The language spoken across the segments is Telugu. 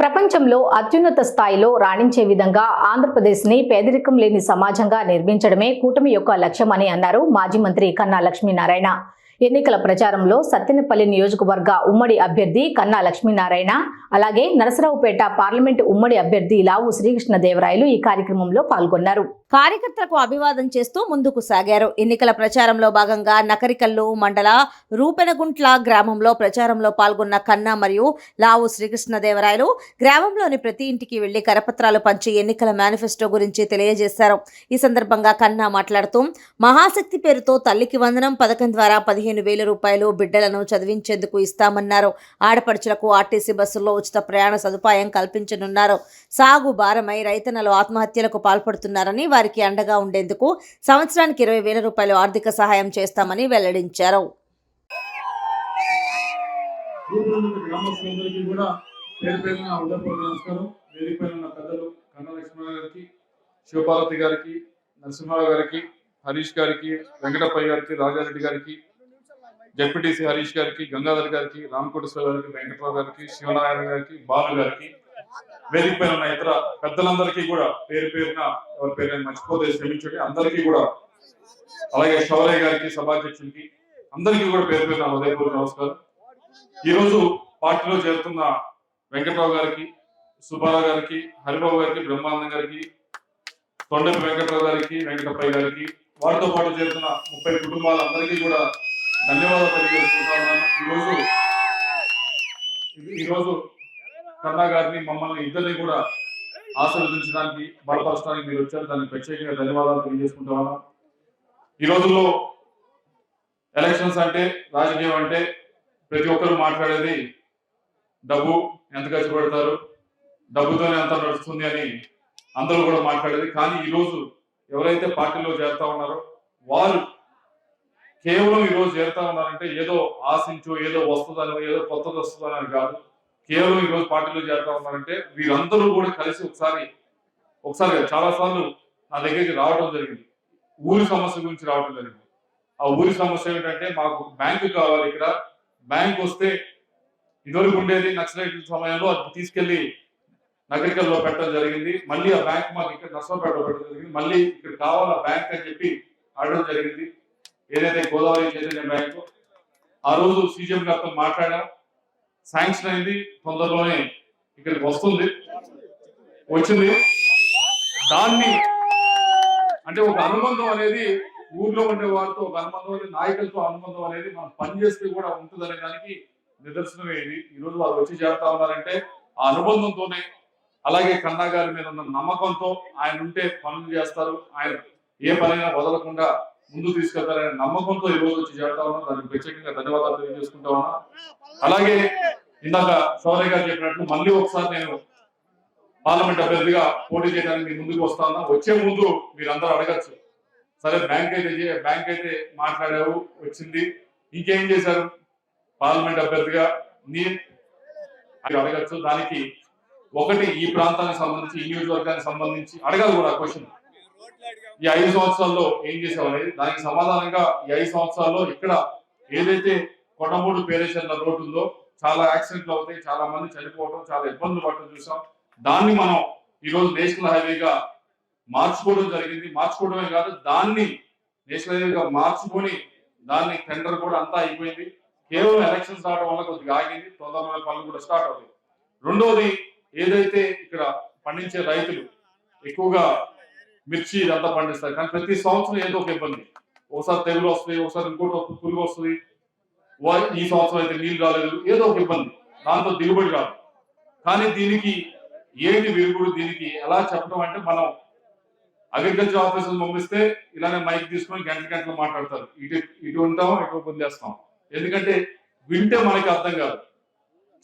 ప్రపంచంలో అత్యున్నత స్థాయిలో రాణించే విధంగా ఆంధ్రప్రదేశ్ని పేదరికం లేని సమాజంగా నిర్మించడమే కూటమి యొక్క లక్ష్యమని అన్నారు మాజీ మంత్రి కన్నా లక్ష్మీనారాయణ. ఎన్నికల ప్రచారంలో సత్తెనపల్లి నియోజకవర్గ ఉమ్మడి అభ్యర్థి కన్నా లక్ష్మీనారాయణ అలాగే నరసరావుపేట పార్లమెంటు ఉమ్మడి అభ్యర్థి లావు శ్రీకృష్ణదేవరాయలు ఈ కార్యక్రమంలో పాల్గొన్నారు. కార్యకర్తలకు అభివాదం చేస్తూ ముందుకు సాగారు. ఎన్నికల ప్రచారంలో భాగంగా నకరికల్లు మండల రూపెనగుంట్ల గ్రామంలో ప్రచారంలో పాల్గొన్న కన్నా మరియు లావు శ్రీకృష్ణదేవరాయలు గ్రామంలోని ప్రతి ఇంటికి వెళ్ళి కరపత్రాలు పంచి ఎన్నికల మేనిఫెస్టో గురించి తెలియజేశారు. ఈ సందర్భంగా కన్నా మాట్లాడుతూ మహాశక్తి పేరుతో తల్లికి వందనం పథకం ద్వారా పదిహేను వేల రూపాయలు బిడ్డలను చదివించేందుకు ఇస్తామన్నారు. ఆడపడుచులకు ఆర్టీసీ బస్సుల్లో ఉచిత ప్రయాణ సదుపాయం కల్పించనున్నారు. సాగు భారమై రైతన్నలు ఆత్మహత్యలకు పాల్పడుతున్నారని వారికి అండగా ఉండేందుకు సంవత్సరానికి ఇరవై వేల రూపాయలు ఆర్థిక సహాయం చేస్తామని వెల్లడించారు. శివపార్వతి గారికి నరసింహారావు గారికి హరీష్ గారికి వెంకటప్పయ్య గారికి రాజారెడ్డి గారికి జడ్పీటీసీ హరీష్ గారికి గంగాధర్ గారికి రామకోటేశ్వర గారికి వెంకటరావు గారికి శివనారాయణ గారికి బాలు గారికి వేదిక పైన ఉన్న ఇతర పెద్దలందరికీ కూడా పేరు పేరున ఎవరి పేరు మర్చిపోతే శ్రమించండి అందరికీ కూడా అలాగే శౌర్య గారికి సభాధ్యక్షునికి అందరికీ కూడా పేరు పేరున హృదయపూర్వక నమస్కారం. ఈ రోజు పార్టీలో చేరుతున్న వెంకట్రావు గారికి సుబ్బారావు గారికి హరిబాబు గారికి బ్రహ్మానందం గారికి తొండపి వెంకట్రావు గారికి వెంకటప్పయ్య గారికి వారితో పాటు చేరుతున్న ముప్పై కుటుంబాలందరికీ కూడా ధన్యవాదాలు తెలియజేసుకుంటా ఉన్నాను. ఈరోజు ఈ రోజు కన్నా గారిని మమ్మల్ని ఇద్దరిని కూడా ఆశీర్వదించడానికి బలపరచడానికి మీరు వచ్చారు. దానికి ప్రత్యేకంగా ధన్యవాదాలు తెలియజేసుకుంటా ఉన్నాం. ఈ రోజుల్లో ఎలక్షన్స్ అంటే రాజకీయం అంటే ప్రతి ఒక్కరు మాట్లాడేది డబ్బు ఎంత ఖర్చు పెడతారు డబ్బుతోనే అంత నడుస్తుంది అని అందరూ కూడా మాట్లాడేది. కానీ ఈరోజు ఎవరైతే పార్టీలో చేరుతా ఉన్నారో వారు కేవలం ఈరోజు చేరుతా ఉన్నారంటే ఏదో ఆశించో ఏదో వస్తుందని ఏదో కొత్తది వస్తుందని కాదు. కేవలం ఈరోజు పార్టీలో చేరుతా ఉన్నారంటే వీరందరూ కూడా కలిసి ఒకసారి ఒకసారి చాలా సార్లు నా దగ్గరికి రావడం జరిగింది. ఊరి సమస్య గురించి రావడం జరిగింది. ఆ ఊరి సమస్య ఏంటంటే మాకు బ్యాంకు కావాలి ఇక్కడ. బ్యాంక్ వస్తే ఇదివరకు ఉండేది నక్సలైట్ సమయంలో అది తీసుకెళ్ళి నగరికల్లో పెట్టడం జరిగింది. మళ్ళీ ఆ బ్యాంక్ మాకు ఇక్కడ నష్టం పెట్టడం జరిగింది. మళ్ళీ ఇక్కడ కావాలా బ్యాంక్ అని చెప్పి అడగడం జరిగింది. ఏదైతే గోదావరి చైతన్య బ్యాంకు ఆ రోజు సీజీఎం గారితో మాట్లాడాం. శాంక్షన్ అయింది తొందరలోనే ఇక్కడికి వస్తుంది. వచ్చింది. దాన్ని అంటే ఒక అనుబంధం అనేది ఊర్లో ఉండే వారితో ఒక అనుబంధం అనేది నాయకులతో అనుబంధం అనేది మనం పనిచేస్తే కూడా ఉంటుందనే దానికి నిదర్శనమే ఇది ఈ రోజు వారు వచ్చి చేరుతా ఉన్నారంటే ఆ అనుబంధంతోనే. అలాగే కన్నా గారి మీద ఉన్న నమ్మకంతో ఆయన ఉంటే పనులు చేస్తారు. ఆయన ఏ పనైనా వదలకుండా ముందు తీసుకెళ్తారనే నమ్మకంతో ఈ రోజు వచ్చి చేరుతా ఉన్నాం దానికి ప్రత్యేకంగా ధన్యవాదాలు తెలియజేసుకుంటా ఉన్నా. అలాగే ఇందాక సౌరయ్య గారు చెప్పినట్లు మళ్ళీ ఒకసారి నేను పార్లమెంట్ అభ్యర్థిగా పోటీ చేయడానికి ముందుకు వస్తా వచ్చే ముందు మీరందరూ అడగచ్చు. సరే బ్యాంక్ అయితే బ్యాంక్ అయితే మాట్లాడావు వచ్చింది. ఇంకేం చేశారు? పార్లమెంట్ అభ్యర్థిగా నీ అది అడగచ్చు. దానికి ఒకటి ఈ ప్రాంతానికి సంబంధించి ఈ నియోజకవర్గానికి సంబంధించి అడగాలి కూడా క్వశ్చన్ ఈ ఐదు సంవత్సరాల్లో ఏం చేసావు అనేది? దానికి సమాధానంగా ఈ ఐదు సంవత్సరాల్లో ఇక్కడ ఏదైతే కొండమూడు పేరేషన్ రోడ్డు ఉందో చాలా యాక్సిడెంట్లు అవుతాయి చాలా మంది చనిపోవడం చాలా ఇబ్బందులు పడటం చూసాం. దాన్ని మనం ఈరోజు నేషనల్ హైవేగా మార్చుకోవడం జరిగింది. మార్చుకోవడమే కాదు దాన్ని నేషనల్ హైవేగా మార్చుకొని దాన్ని టెండర్ కూడా అంతా అయిపోయింది. కేవలం ఎలక్షన్స్ రావడం వల్ల కొద్దిగా ఆగింది. తొందరలో పనులు కూడా స్టార్ట్ అవుతాయి. రెండోది ఏదైతే ఇక్కడ పండించే రైతులు ఎక్కువగా మిర్చి ఇదంతా పండిస్తారు. కానీ ప్రతి సంవత్సరం ఏదో ఒక ఇబ్బంది. ఒకసారి తెగులు వస్తుంది ఒకసారి ఇంకోటి పురుగు వస్తుంది. ఈ సంవత్సరం అయితే నీళ్ళు రాలేదు. ఏదో ఒక ఇబ్బంది. దాంతో దిగుబడి రాదు. కానీ దీనికి ఏంటి విరుగుడు? దీనికి ఎలా చెప్పడం అంటే మనం అగ్రికల్చర్ ఆఫీసర్ పంపిస్తే ఇలానే మైక్ తీసుకొని గంట గంటలు మాట్లాడతారు. ఇటు ఇటు ఉంటాం ఇటు పొందేస్తాం ఎందుకంటే వింటే మనకి అర్థం కాదు.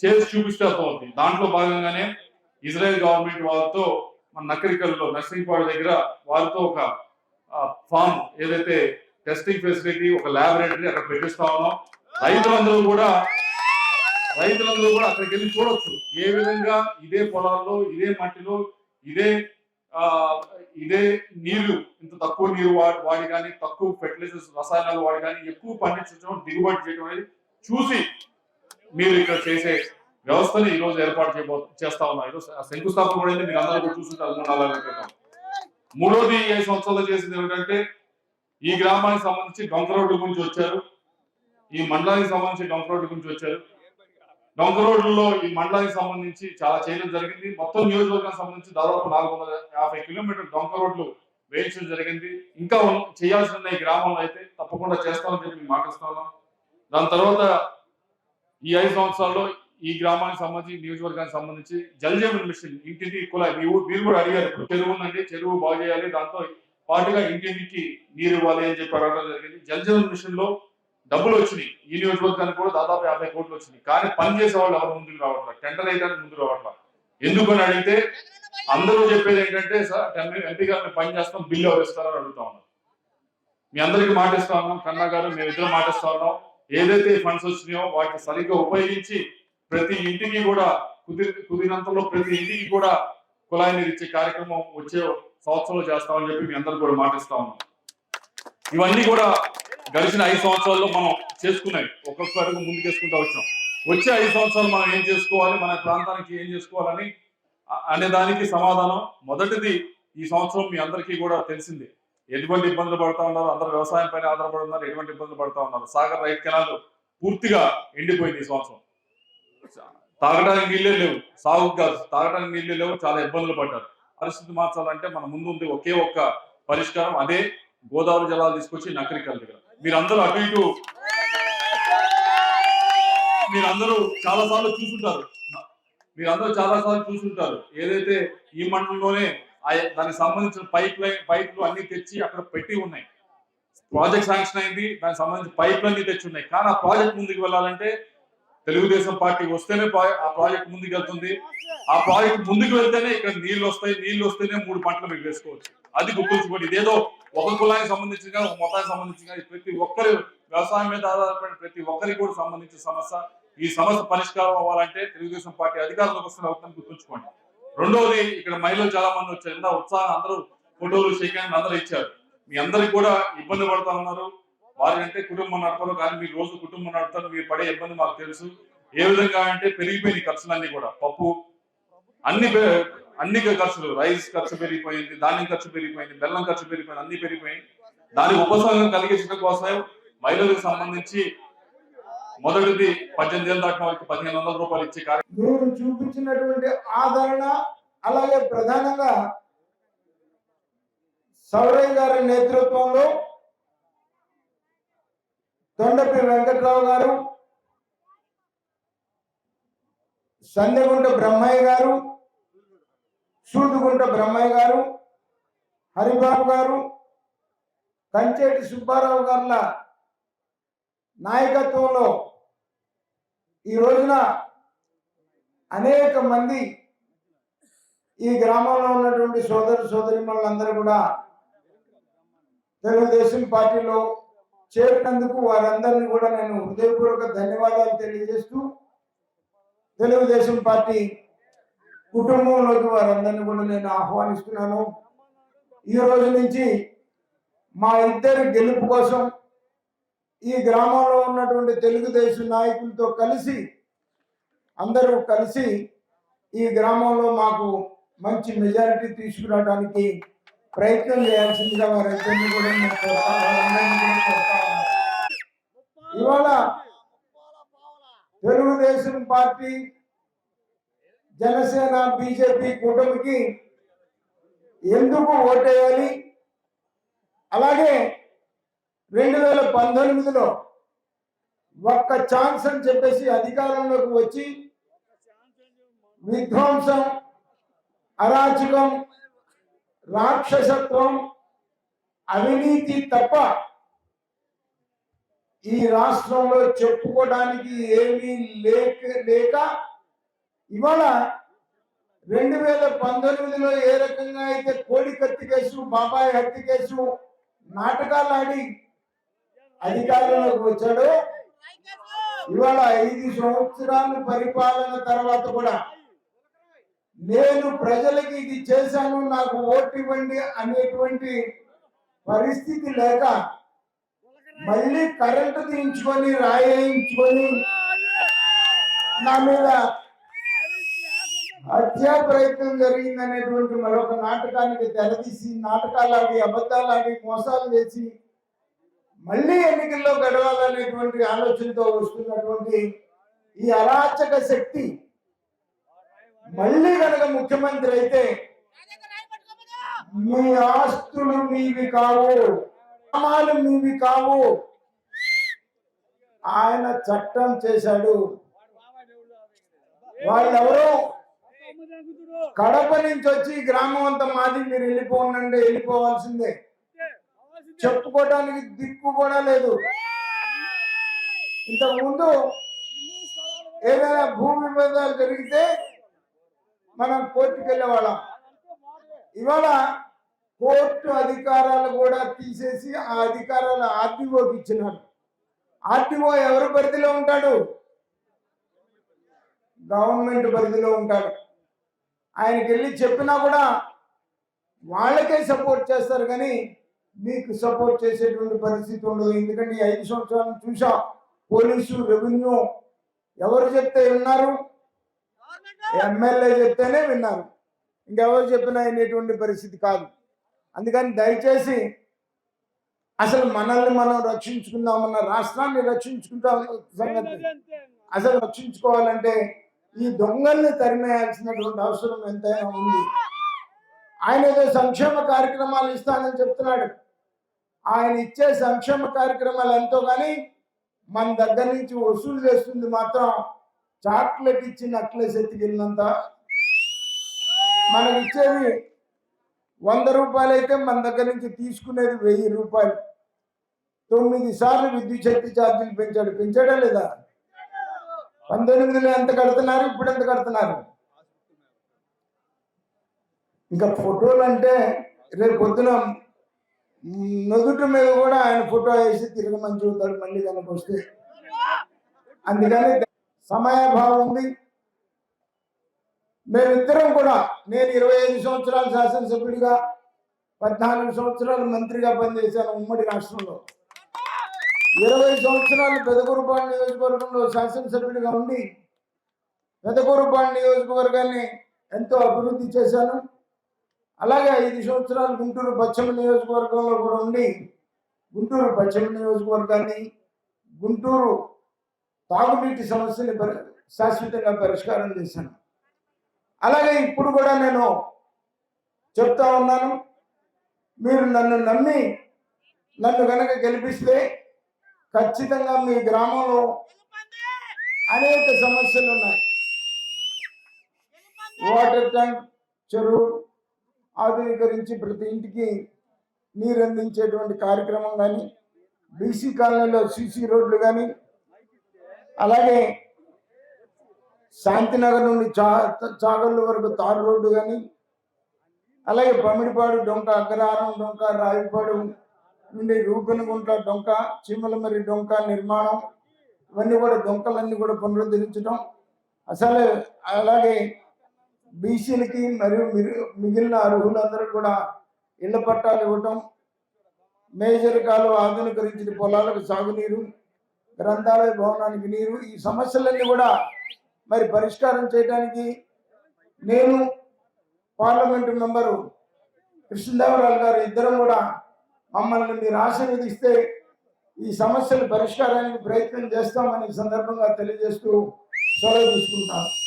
చేసి చూపిస్తే అర్థం అవుతుంది దాంట్లో భాగంగానే ఇజ్రాయెల్ గవర్నమెంట్ వాళ్ళతో మన నకరికల్లో నర్సింగ్పాడు దగ్గర వారితో ఒక ఫామ్ ఏదైతే టెస్టింగ్ ఫెసిలిటీ ఒక ల్యాబొరేటరీ అక్కడ పెట్టిస్తా ఉన్నాం. రైతులందరూ కూడా రైతులందరూ కూడా అక్కడికి వెళ్ళి చూడొచ్చు. ఏ విధంగా ఇదే పొలాల్లో ఇదే మట్టిలో ఇదే ఆ ఇదే నీళ్ళు ఇంత తక్కువ నీరు వాడి వాడి కానీ తక్కువ ఫెర్టిలైజర్స్ రసాయనాలు వాడి కానీ ఎక్కువ పండించడం దిగుబడి చేయడం అనేది చూసి మీరు ఇక్కడ చేసే వ్యవస్థని ఈ రోజు ఏర్పాటు చేయబో చేస్తా ఉన్నాం. ఈరోజు ఆ శంకుస్థాపన కూడా మీరు అందరూ కూడా చూస్తుంటారు మూడు నాలుగు క్రితం మూడోది ఏ ఐదు చేసింది ఏమిటంటే ఈ గ్రామానికి సంబంధించి డొంక రోడ్డు గురించి వచ్చారు. ఈ మండలానికి సంబంధించి డొంక రోడ్డు గురించి వచ్చారు. డొంక రోడ్లలో ఈ మండలానికి సంబంధించి చాలా చేయడం జరిగింది. మొత్తం నియోజకవర్గానికి సంబంధించి దాదాపు నాలుగు వందల యాభై కిలోమీటర్ డొంక రోడ్లు వేయించడం జరిగింది. ఇంకా ఉన్న- చేయాల్సి ఉన్న ఈ గ్రామంలో అయితే తప్పకుండా చేస్తామని చెప్పి మేము మాటిస్తున్నాం దాని తర్వాత ఈ ఐదు సంవత్సరాల్లో ఈ గ్రామానికి సంబంధించి నియోజకవర్గానికి సంబంధించి జల్జీవన్ మిషన్ ఇంటింటి కులాయి మీ ఊరు మీరు కూడా అడిగారు. ఇప్పుడు చెరువు ఉందండి చెరువు బాగు చేయాలి దాంతో పాటుగా ఇంటింటికి నీరు ఇవ్వాలి అని చెప్పి అడగడం జరిగింది. జల్ జీవన్ మిషన్లో డబ్బులు వచ్చినాయి. ఈ నియోజకవర్గానికి కూడా దాదాపు యాభై కోట్లు వచ్చినాయి. కానీ పని చేసే వాళ్ళు ఎవరు ముందుకు రావట్లేదు టెండర్ వేయడానికి ముందుకు రావట్లేదు ఎందుకని అడిగితే అందరూ చెప్పేది ఏంటంటే సార్ ఎంపీ గారు మేము పని చేస్తాం బిల్లు ఎవరు ఇస్తారని అడుగుతా ఉన్నాం. మీ అందరికి మాటిస్తా ఉన్నాం. కన్నా గారు మేము ఇద్దరు మాటిస్తా ఉన్నాం. ఏదైతే ఫండ్స్ వచ్చినాయో వాటిని సరిగ్గా ఉపయోగించి ప్రతి ఇంటికి కూడా కుదిరి కుదిరినంతలో ప్రతి ఇంటికి కూడా కులాయి నీరు ఇచ్చే కార్యక్రమం వచ్చే సంవత్సరంలో చేస్తామని చెప్పి మీ అందరికి కూడా మాటిస్తా ఉన్నాం. ఇవన్నీ కూడా గడిచిన ఐదు సంవత్సరాల్లో మనం చేసుకున్నాయి ఒక్కొక్క అడుగు ముందుకేసుకుంటూ వచ్చాం. వచ్చే ఐదు సంవత్సరాలు మనం ఏం చేసుకోవాలి? మన ప్రాంతానికి ఏం చేసుకోవాలని అనే దానికి సమాధానం. మొదటిది ఈ సంవత్సరం మీ అందరికీ కూడా తెలిసింది. ఎటువంటి ఇబ్బందులు పడతా ఉన్నారు? అందరూ వ్యవసాయం పైన ఆధారపడి ఉన్నారు. ఎటువంటి ఇబ్బందులు పడతా ఉన్నారు? సాగర్ రైట్ కెనాల్ పూర్తిగా ఎండిపోయింది ఈ సంవత్సరం. తాగడానికి నీళ్ళే లేవు. సాగు కాదు. తాగడానికి నీళ్ళే లేవు. చాలా ఇబ్బందులు పడ్డారు. పరిస్థితి మార్చాలంటే మన ముందు ఉంది ఒకే ఒక్క పరిష్కారం అదే గోదావరి జలాలు తీసుకొచ్చి నకరికల్ దగ్గర. మీరందరూ అటు ఇటు. మీరందరూ చాలా సార్లు చూసుంటారు. మీరందరూ చాలా సార్లు చూసుంటారు. ఏదైతే ఈ మండలంలోనే దానికి సంబంధించిన పైప్ లైన్ పైపులు అన్ని తెచ్చి అక్కడ పెట్టి ఉన్నాయి. ప్రాజెక్ట్ శాంక్షన్ అయింది దానికి సంబంధించిన పైప్లు అన్ని తెచ్చి ఉన్నాయి. కానీ ఆ ప్రాజెక్ట్ ముందుకు వెళ్ళాలంటే తెలుగుదేశం పార్టీ వస్తేనే ఆ ప్రాజెక్ట్ ముందుకు వెళ్తుంది ఆ ప్రాజెక్ట్ ముందుకు వెళ్తేనే ఇక్కడ నీళ్ళు వస్తాయి నీళ్ళు వస్తేనే మూడు పంటలు మీరు వేసుకోవచ్చు. అది గుర్తుంచుకోండి. ఇదేదో ఒక కులానికి సంబంధించి కానీ ఒక మొత్తానికి సంబంధించి కానీ ప్రతి ఒక్కరి వ్యవసాయం మీద ఆధారపడిన ప్రతి ఒక్కరికి కూడా సంబంధించిన సమస్య. ఈ సమస్య పరిష్కారం అవ్వాలంటే తెలుగుదేశం పార్టీ అధికారంలోకి వస్తున్న అవుతుందని గుర్తుంచుకోండి. రెండవది ఇక్కడ మహిళలు చాలా మంది వచ్చారు. ఎంత ఉత్సాహం అందరూ ఫోటోలు షేక్ హ్యాండ్ అందరూ ఇచ్చారు. మీ అందరికి కూడా ఇబ్బంది పడుతా ఉన్నారు. వారంటే అంటే కుటుంబం నడపరు కానీ మీరు రోజు కుటుంబం నడుపుతారు మీరు పడే ఇబ్బంది మాకు తెలుసు. ఏ విధంగా అంటే పెరిగిపోయిన ఖర్చులన్నీ కూడా. పప్పు అన్ని అన్ని ఖర్చులు రైస్ ఖర్చు పెరిగిపోయింది ధాన్యం ఖర్చు పెరిగిపోయింది బెల్లం ఖర్చు పెరిగిపోయింది అన్ని పెరిగిపోయింది దానికి ఉపశమనం కలిగించడం కోసమే మహిళలకు సంబంధించి మొదటిది పద్దెనిమిది ఏళ్ళు దాటిన వారికి పదిహేను వందల రూపాయలు ఇచ్చే కార్యక్రమం మీరు చూపించినటువంటి ఆదరణ అలాగే ప్రధానంగా సౌరయ్య గారి నేతృత్వంలో తొండపి వెంకట్రావు గారు సందెగుంట బ్రహ్మయ్య గారు సూదుగుంట బ్రహ్మయ్య గారు హరిబాబు గారు కంచేటి సుబ్బారావు గారుల నాయకత్వంలో ఈ రోజున అనేక మంది ఈ గ్రామంలో ఉన్నటువంటి సోదరు సోదరిమణులందరూ కూడా తెలుగుదేశం పార్టీలో చేరినందుకు వారందరినీ కూడా నేను హృదయపూర్వక ధన్యవాదాలు తెలియజేస్తూ తెలుగుదేశం పార్టీ కుటుంబంలోకి వారందరినీ కూడా నేను ఆహ్వానిస్తున్నాను. ఈ రోజు నుంచి మా ఇద్దరి గెలుపు కోసం ఈ గ్రామంలో ఉన్నటువంటి తెలుగుదేశం నాయకులతో కలిసి అందరూ కలిసి ఈ గ్రామంలో మాకు మంచి మెజారిటీ తీసుకురావడానికి ప్రయత్నం చేయాల్సిందిగా వారందరినీ కూడా నేను కూడా ఇవాళ తెలుగుదేశం పార్టీ జనసేన బీజేపీ కూటమికి ఎందుకు ఓటేయాలి? అలాగే రెండు వేల పంతొమ్మిదిలో ఒక్క ఛాన్స్ అని చెప్పేసి అధికారంలోకి వచ్చి విధ్వంసం అరాచకం రాక్షసత్వం అవినీతి తప్ప ఈ రాష్ట్రంలో చెప్పుకోవడానికి ఏమీ లేక లేక ఇవాళ రెండు వేల పంతొమ్మిదిలో ఏ రకంగా అయితే కోడి కత్తి కేసు బాబాయ్ హత్య కేసు నాటకాలు ఆడి అధికారంలోకి వచ్చాడో ఇవాళ ఐదు సంవత్సరాలు పరిపాలన తర్వాత కూడా నేను ప్రజలకి ఇది చేశాను నాకు ఓటు ఇవ్వండి అనేటువంటి పరిస్థితి లేక మళ్ళీ కరెంటు తీయించుకొని రాయించుకొని నా మీద హత్యా ప్రయత్నం జరిగిందనేటువంటి మరొక నాటకానికి తెరదీసి నాటకాలు ఆడి అబద్ధాలు ఆడి మోసాలు చేసి మళ్ళీ ఎన్నికల్లో గడవాలనేటువంటి ఆలోచనతో వస్తున్నటువంటి ఈ అరాచక శక్తి మళ్ళీ కనుక ముఖ్యమంత్రి అయితే మీ ఆస్తులు మీవి కావు గ్రామాలు మీవి కావు. ఆయన చట్టం చేశాడు. వాళ్ళెవరో? కడప నుంచి వచ్చి గ్రామం అంతా మాది మీరు వెళ్ళిపోనండి వెళ్ళిపోవాల్సిందే. చెప్పుకోవడానికి దిక్కు కూడా లేదు. ఇంతకు ముందు ఏదైనా భూమి విభేదాలు జరిగితే మనం కోర్టుకు వెళ్ళేవాళ్ళం. ఇవాళ కోర్టు అధికారాలు కూడా తీసేసి ఆ అధికారాలు ఆర్టీఓకి ఇచ్చినారు. ఆర్టీఓ ఎవరి పరిధిలో ఉంటాడు? గవర్నమెంట్ పరిధిలో ఉంటాడు. ఆయనకి వెళ్ళి చెప్పినా కూడా వాళ్ళకే సపోర్ట్ చేస్తారు కానీ మీకు సపోర్ట్ చేసేటువంటి పరిస్థితి ఉండదు. ఎందుకంటే ఈ ఐదు సంవత్సరాలు చూసా పోలీసు రెవెన్యూ ఎవరు చెప్తే ఉన్నారు ఎమ్మెల్యే చెప్తేనే విన్నారు. ఇంకెవరు చెప్పినా వినేటువంటి పరిస్థితి కాదు. అందుకని దయచేసి అసలు మనల్ని మనం రక్షించుకుందామన్న రాష్ట్రాన్ని రక్షించుకుంటాం సంగతి. అసలు రక్షించుకోవాలంటే ఈ దొంగల్ని తరిమేయాల్సినటువంటి అవసరం ఎంతైనా ఉంది. ఆయన ఏదో సంక్షేమ కార్యక్రమాలు ఇస్తానని చెప్తున్నాడు. ఆయన ఇచ్చే సంక్షేమ కార్యక్రమాలు ఎంతో కానీ మన దగ్గర నుంచి వసూలు చేస్తుంది మాత్రం చాక్లెట్ ఇచ్చి నక్లెస్ ఎత్తికెళ్ళినంత మనకి ఇచ్చేది వంద రూపాయలు అయితే మన దగ్గర నుంచి తీసుకునేది వెయ్యి రూపాయలు. తొమ్మిది సార్లు విద్యుత్ శక్తి ఛార్జీలు పెంచాడు. పెంచాడా లేదా? పంతొమ్మిదిలో ఎంత కడుతున్నారు? ఇప్పుడు ఎంత కడుతున్నారు? ఇంకా ఫోటోలు అంటే రేపు పొద్దున నుదుటి మీద కూడా ఆయన ఫోటో వేసి తిరగమని చూస్తాడు మళ్ళీ కనుక వస్తే అందుకని సమయాభావం ఉంది. మేమిద్దరం కూడా నేను ఇరవై ఐదు సంవత్సరాలు శాసనసభ్యుడిగా పద్నాలుగు సంవత్సరాలు మంత్రిగా పనిచేశాను ఉమ్మడి రాష్ట్రంలో. ఇరవై సంవత్సరాలు పెదకూరుపాడు నియోజకవర్గంలో శాసనసభ్యుడిగా ఉండి పెదకూరుపాడు నియోజకవర్గాన్ని ఎంతో అభివృద్ధి చేశాను. అలాగే ఐదు సంవత్సరాలు గుంటూరు పశ్చిమ నియోజకవర్గంలో కూడా ఉండి గుంటూరు పశ్చిమ నియోజకవర్గాన్ని గుంటూరు తాగునీటి సమస్యని శాశ్వతంగా పరిష్కారం చేశాను. అలాగే ఇప్పుడు కూడా నేను చెప్తా ఉన్నాను మీరు నన్ను నమ్మి నన్ను కనుక గెలిపిస్తే ఖచ్చితంగా మీ గ్రామంలో అనేక సమస్యలు ఉన్నాయి. వాటర్ ట్యాంక్ చెరువు ఆధునీకరించి ప్రతి ఇంటికి నీరు అందించేటువంటి కార్యక్రమం కానీ బీసీ కాలనీలో సీసీ రోడ్లు కానీ అలాగే శాంతినగర్ నుండి చా చాగళ్ళు వరకు తారు రోడ్డు కానీ అలాగే పమిడిపాడు డొంక అగ్రహారం డొంక రావిపాడు నుండి రూపెనగుంట డొంక చీమలమరి డొంక నిర్మాణం ఇవన్నీ కూడా డొంకలన్నీ కూడా పునరుద్ధరించడం అసలు అలాగే బీసీలకి మరియు మిగిలిన అర్హులందరూ కూడా ఇళ్ళ పట్టాలు ఇవ్వటం మేజర్ కాలువ ఆధునీకరించిన పొలాలకు సాగునీరు గ్రంథాలయ భవనానికి నీరు ఈ సమస్యలన్నీ కూడా మరి పరిష్కారం చేయడానికి నేను పార్లమెంటు మెంబరు కృష్ణదేవరాలు గారు ఇద్దరం కూడా మమ్మల్ని మీరు ఆశీర్వదిస్తే ఈ సమస్యల పరిష్కారానికి ప్రయత్నం చేస్తామని సందర్భంగా తెలియజేస్తూ సెలవు తీసుకుంటాను.